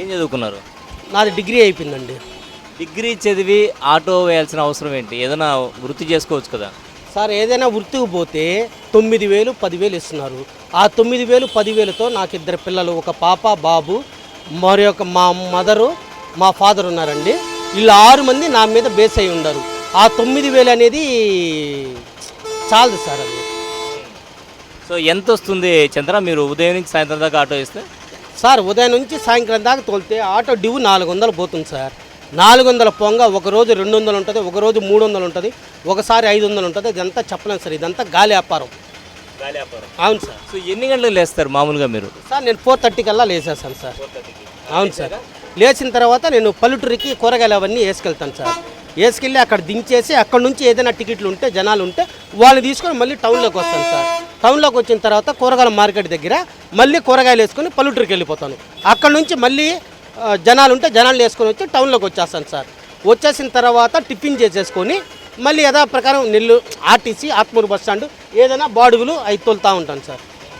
ఏం చదువుకున్నారు? నాది డిగ్రీ అయిపోయిందండి. డిగ్రీ చదివి ఆటో వేయాల్సిన అవసరం ఏంటి? ఏదైనా వృత్తి చేసుకోవచ్చు కదా? సార్ ఏదైనా వృత్తికి పోతే తొమ్మిది వేలు పదివేలు ఇస్తున్నారు. ఆ తొమ్మిది వేలు పదివేలతో నాకు ఇద్దరు పిల్లలు ఒక పాప బాబు మరి ఒక మా మదరు మా ఫాదర్ ఉన్నారండి. వీళ్ళు ఆరు మంది నా మీద బేస్ అయి ఉండరు. ఆ తొమ్మిది వేలు అనేది చాలదు సార్ అది. సో ఎంత వస్తుంది చంద్ర? మీరు ఉదయం నుంచి సాయంత్రం దాకా ఆటో వేస్తే? సార్ ఉదయం నుంచి సాయంత్రం దాకా తోలితే ఆటో డ్యూ నాలుగు వందలు పోతుంది సార్. నాలుగు వందల పొంగ ఒక రోజు రెండు వందలు ఉంటుంది ఒక రోజు మూడు వందలు ఉంటుంది ఒకసారి ఐదు వందలు ఉంటుంది ఇదంతా చెప్పలేం సార్ ఇదంతా గాలి వ్యాపారం అవును సార్. సో ఎన్ని గంటలకు లేస్తారు మామూలుగా మీరు? సార్ నేను ఫోర్ థర్టీ కల్లా లేసేస్తాను సార్. అవును సార్. లేచిన తర్వాత నేను పల్లెటూరికి కూరగాయలు అవన్నీ వేసుకెళ్తాను సార్. వేసుకెళ్ళి అక్కడ దించేసి అక్కడ నుంచి ఏదైనా టికెట్లు ఉంటే జనాలు ఉంటే వాళ్ళని తీసుకొని మళ్ళీ టౌన్లోకి వస్తాను సార్. టౌన్లోకి వచ్చిన తర్వాత కూరగాయల మార్కెట్ దగ్గర మళ్ళీ కూరగాయలు వేసుకొని పల్లెటూరికి వెళ్ళిపోతాను. అక్కడ నుంచి మళ్ళీ జనాలు ఉంటే జనాలు వేసుకొని వచ్చి టౌన్లోకి వచ్చేస్తాను సార్. వచ్చేసిన తర్వాత టిఫిన్ చేసేసుకొని మళ్ళీ యథా ప్రకారం నెల్లు ఆర్టీసీ ఆత్మూరు బస్ స్టాండ్ ఏదైనా బాడుగులు అవి తోలుతూ ఉంటాను సార్.